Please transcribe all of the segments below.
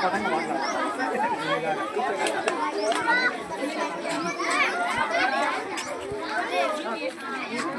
Thank you.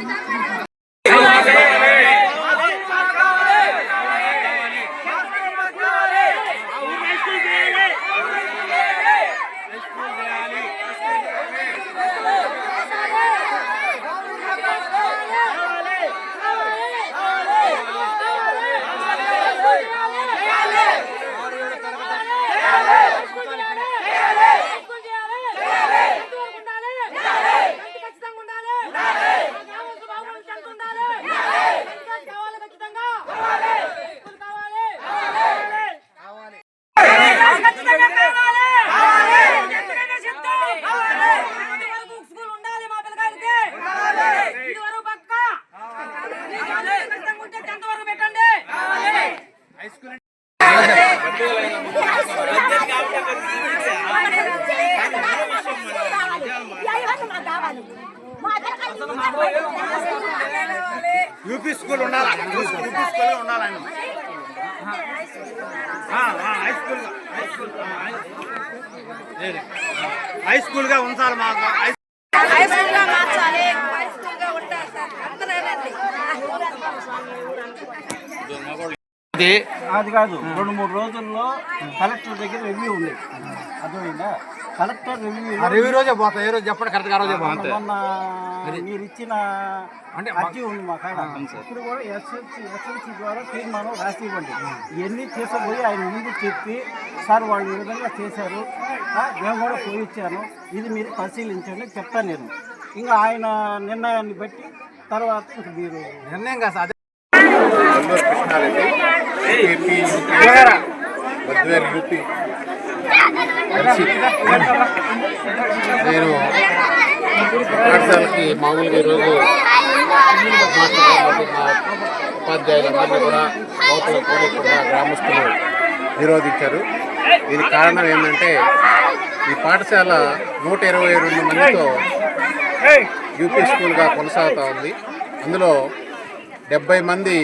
UP school ఉండాలా? UP school ఉండాలి ఆయన? హై స్కూల్ హై స్కూల్గా ఉంచాలి మాకు హై స్కూల్గా మార్చాలి హై స్కూల్గా ఉంటారు సార్ అది కాదు రెండు మూడు రోజుల్లో కలెక్టర్ దగ్గర రివ్యూ ఉంది అర్థమైందా? కలెక్టర్ రివ్యూ రివ్యూ రోజే పోతాం ఏ రోజు చెప్పండి కరెక్ట్గా రోజే పోతాం మీరు ఇచ్చిన అంటే అర్జీ ఉంది మా కాడ. ఇప్పుడు కూడా ఎస్ఎల్సి ఎస్ఎల్సి ద్వారా తీర్మానం రాసి ఇవ్వండి. ఇవన్నీ తీసుకుపోయి ఆయన ముందు చెప్పి సార్ వాళ్ళు ఈ విధంగా చేశారు. మేము కూడా పోయి ఇచ్చాను ఇది మీరు పరిశీలించండి చెప్తాను నేను. ఇంకా ఆయన నిర్ణయాన్ని బట్టి తర్వాత మీరు నిర్ణయం కాదు కృష్ణారెడ్డి ఏపీ యూపీ. నేను పాఠశాలకి మామూలుగా ఈరోజు మాట్లాడుతున్నటువంటి మా ఉపాధ్యాయులందరినీ కూడా లోపల పోనీకుండా గ్రామస్తులు నిరోధించారు దీనికి కారణం ఏంటంటే ఈ పాఠశాల నూట ఇరవై రెండు మందితో యూపీ స్కూల్గా కొనసాగుతూ ఉంది. అందులో డెబ్బై మంది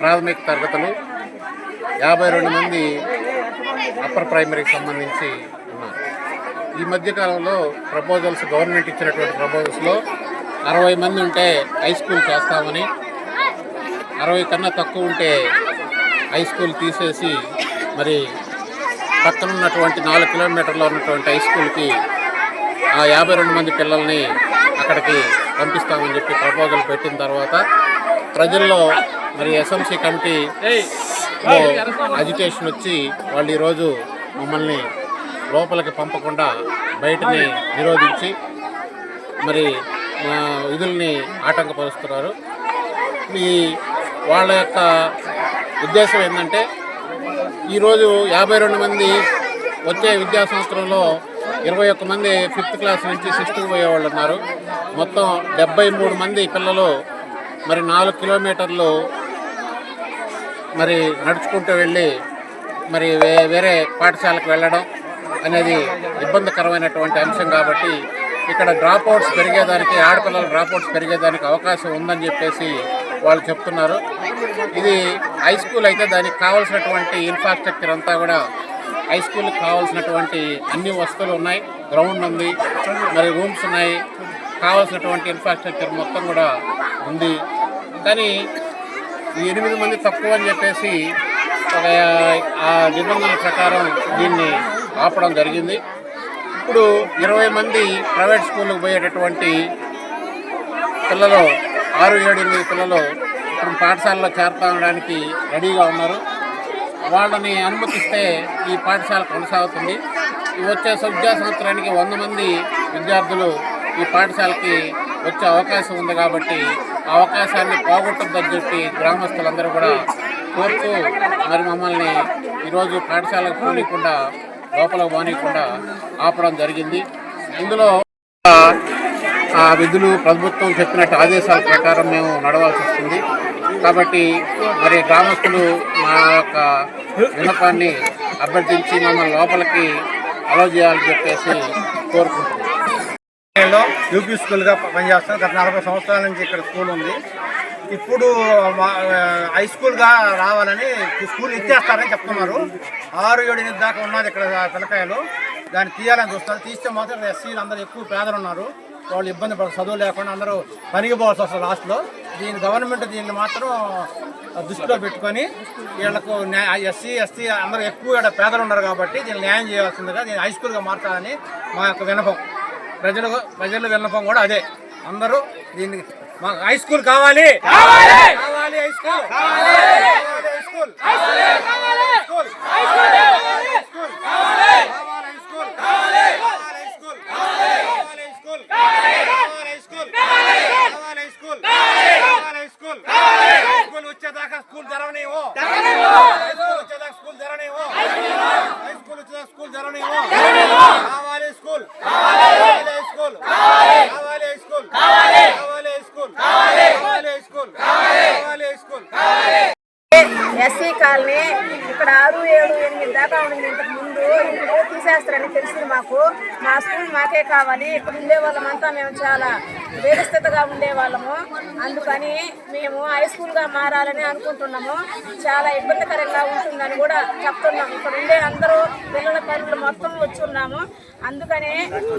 ప్రాథమిక తరగతులు యాభై రెండు మంది అప్పర్ ప్రైమరీకి సంబంధించి ఉన్నారు. ఈ మధ్యకాలంలో ప్రపోజల్స్ గవర్నమెంట్ ఇచ్చినటువంటి ప్రపోజల్స్లో అరవై మంది ఉంటే హై స్కూల్ చేస్తామని అరవై కన్నా తక్కువ ఉంటే హై స్కూల్ తీసేసి మరి పక్కన ఉన్నటువంటి నాలుగు కిలోమీటర్లో ఉన్నటువంటి హై స్కూల్కి ఆ యాభై రెండు మంది పిల్లల్ని అక్కడికి పంపిస్తామని చెప్పి ప్రపోజల్ పెట్టిన తర్వాత ప్రజల్లో మరి ఎస్ఎంసీ కమిటీ అజిటేషన్ వచ్చి వాళ్ళు ఈరోజు మమ్మల్ని లోపలికి పంపకుండా బయటని నిరోధించి మరి మా విధుల్ని ఆటంకపరుస్తున్నారు. ఈ వాళ్ళ యొక్క ఉద్దేశం ఏంటంటే ఈరోజు యాభై రెండు మంది వచ్చే విద్యా సంవత్సరంలో ఇరవై ఒక్క మంది ఫిఫ్త్ క్లాస్ నుంచి సిక్స్త్కి పోయేవాళ్ళు ఉన్నారు. మొత్తం డెబ్బై మూడు మంది పిల్లలు మరి నాలుగు కిలోమీటర్లు మరి నడుచుకుంటూ వెళ్ళి మరి వే వేరే పాఠశాలకు వెళ్ళడం అనేది ఇబ్బందికరమైనటువంటి అంశం కాబట్టి ఇక్కడ డ్రాప్ అవుట్స్ పెరిగేదానికి ఆడపిల్లల డ్రాప్ అవుట్స్ పెరిగేదానికి అవకాశం ఉందని చెప్పేసి వాళ్ళు చెప్తున్నారు. ఇది హై స్కూల్ అయితే దానికి కావాల్సినటువంటి ఇన్ఫ్రాస్ట్రక్చర్ అంతా కూడా హై స్కూల్కి కావాల్సినటువంటి అన్ని వస్తువులు ఉన్నాయి. గ్రౌండ్ ఉంది మరి రూమ్స్ ఉన్నాయి. కావాల్సినటువంటి ఇన్ఫ్రాస్ట్రక్చర్ మొత్తం కూడా ఉంది. కానీ ఎనిమిది మంది తక్కువ అని చెప్పేసి ఒక ఆ నిబంధనల ప్రకారం దీన్ని ఆపడం జరిగింది. ఇప్పుడు ఇరవై మంది ప్రైవేట్ స్కూళ్ళకు పోయేటటువంటి పిల్లలు ఆరు ఏడు ఎనిమిది పిల్లలు ఇప్పుడు పాఠశాలలో చేర్పడానికి రెడీగా ఉన్నారు. వాళ్ళని అనుమతిస్తే ఈ పాఠశాల కొనసాగుతుంది. వచ్చే విద్యా సంవత్సరానికి వంద మంది విద్యార్థులు ఈ పాఠశాలకి వచ్చే అవకాశం ఉంది కాబట్టి అవకాశాన్ని పోగొట్టద్దని చెప్పి గ్రామస్తులందరూ కూడా కోరుతూ మరి మమ్మల్ని ఈరోజు పాఠశాలకు పోనీయకుండా లోపల పోనీయకుండా ఆపడం జరిగింది. ఇందులో ఆ విధులు ప్రభుత్వం చెప్పినట్టు ఆదేశాల ప్రకారం మేము నడవాల్సి వస్తుంది. కాబట్టి మరి గ్రామస్తులు మా యొక్క విన్నపాన్ని అభ్యర్థించి మమ్మల్ని లోపలికి అలో చేయాలని చెప్పేసి కోరుకుంటున్నాం. లో యూపీ స్కూల్గా పనిచేస్తాను గత నలభై సంవత్సరాల నుంచి ఇక్కడ స్కూల్ ఉంది. ఇప్పుడు మా- హై స్కూల్గా రావాలని స్కూల్ ఇచ్చేస్తారని చెప్తున్నారు. ఆరు ఏడు ఎనిమిది దాకా ఉన్నది ఇక్కడ పిల్లకాయలు. దాన్ని తీయాలని చూస్తారు తీస్తే మాత్రం ఎస్సీలు అందరూ ఎక్కువ పేదలు ఉన్నారు. వాళ్ళు ఇబ్బంది పడతారు చదువు లేకుండా అందరూ పనికి పోవాల్సి వస్తుంది లాస్ట్లో. దీని గవర్నమెంట్ దీన్ని మాత్రం దృష్టిలో పెట్టుకొని వీళ్ళకు ఎస్సీ ఎస్టీ అందరూ ఎక్కువ పేదలు ఉన్నారు కాబట్టి దీన్ని న్యాయం చేయాల్సిందిగా దీన్ని హై స్కూల్గా మార్చాలని మా యొక్క వినపం ప్రజలు ప్రజల విన్నపం కూడా అదే అందరూ దీనికి మాకు హై స్కూల్ కావాలి కావాలి హై స్కూల్ వచ్చేదాకా స్కూల్ జరగనేవో స్కూల్ హై స్కూల్ స్కూల్ కావాలి స్కూల్ కాలనీ ఇక్కడ ఆరు ఏడు ఎనిమిది దాకా ఉంది. ఇంతకు ముందు ఇప్పుడు తీసేస్తారని తెలిసింది మాకు. మా స్కూల్ మాకే కావాలి. ఇక్కడ ఉండే వాళ్ళమంతా మేము చాలా వ్యవస్థితగా ఉండే వాళ్ళము. అందుకని మేము హై స్కూల్గా మారాలని అనుకుంటున్నాము. చాలా ఇబ్బందికరంగా ఉంటుందని కూడా చెప్తున్నాం ఇక్కడ ఉండే అందరూ పిల్లల తల్లులు మొత్తం వచ్చున్నాము. అందుకని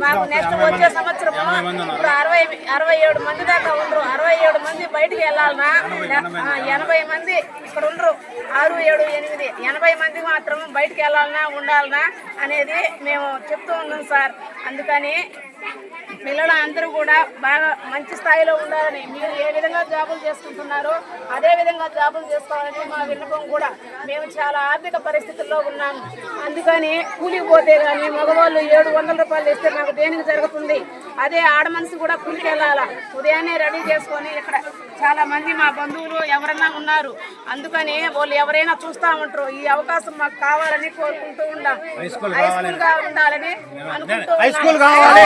మాకు నెక్స్ట్ వచ్చే సంవత్సరము ఇప్పుడు అరవై అరవై ఏడు మంది దాకా ఉండరు. అరవై ఏడు మంది బయటికి వెళ్ళాలన్నా ఎనభై మంది ఇక్కడ ఉండరు. ఆరు ఏడు ఎనిమిది. ఎనభై మంది మాత్రం బయటికి వెళ్ళాలన్నా ఉండాలనా అనేది మేము చెప్తూ ఉన్నాం సార్. అందుకని పిల్లలు అందరూ కూడా బాగా మంచి స్థాయిలో ఉండాలని మీరు ఏ విధంగా జాబులు చేసుకుంటున్నారో అదే విధంగా జాబులు చేసుకోవాలని మా విన్నపం కూడా మేము చాలా ఆర్థిక పరిస్థితుల్లో ఉన్నాము అందుకని కూలికి పోతే కానీ మగవాళ్ళు ఏడు వందల రూపాయలు ఇస్తే మాకు దేనికి జరుగుతుంది? అదే ఆడ మనిషి కూడా కూలికి వెళ్ళాలా ఉదయాన్నే రెడీ చేసుకొని ఇక్కడ చాలా మంది మా బంధువులు ఎవరన్నా ఉన్నారు. అందుకని వాళ్ళు ఎవరైనా చూస్తా ఉంటారు. ఈ అవకాశం మాకు కావాలని కోరుకుంటూ ఉన్నాం హై స్కూల్గా ఉండాలని అనుకుంటూ హై స్కూల్ ఉన్నాం. కావాలి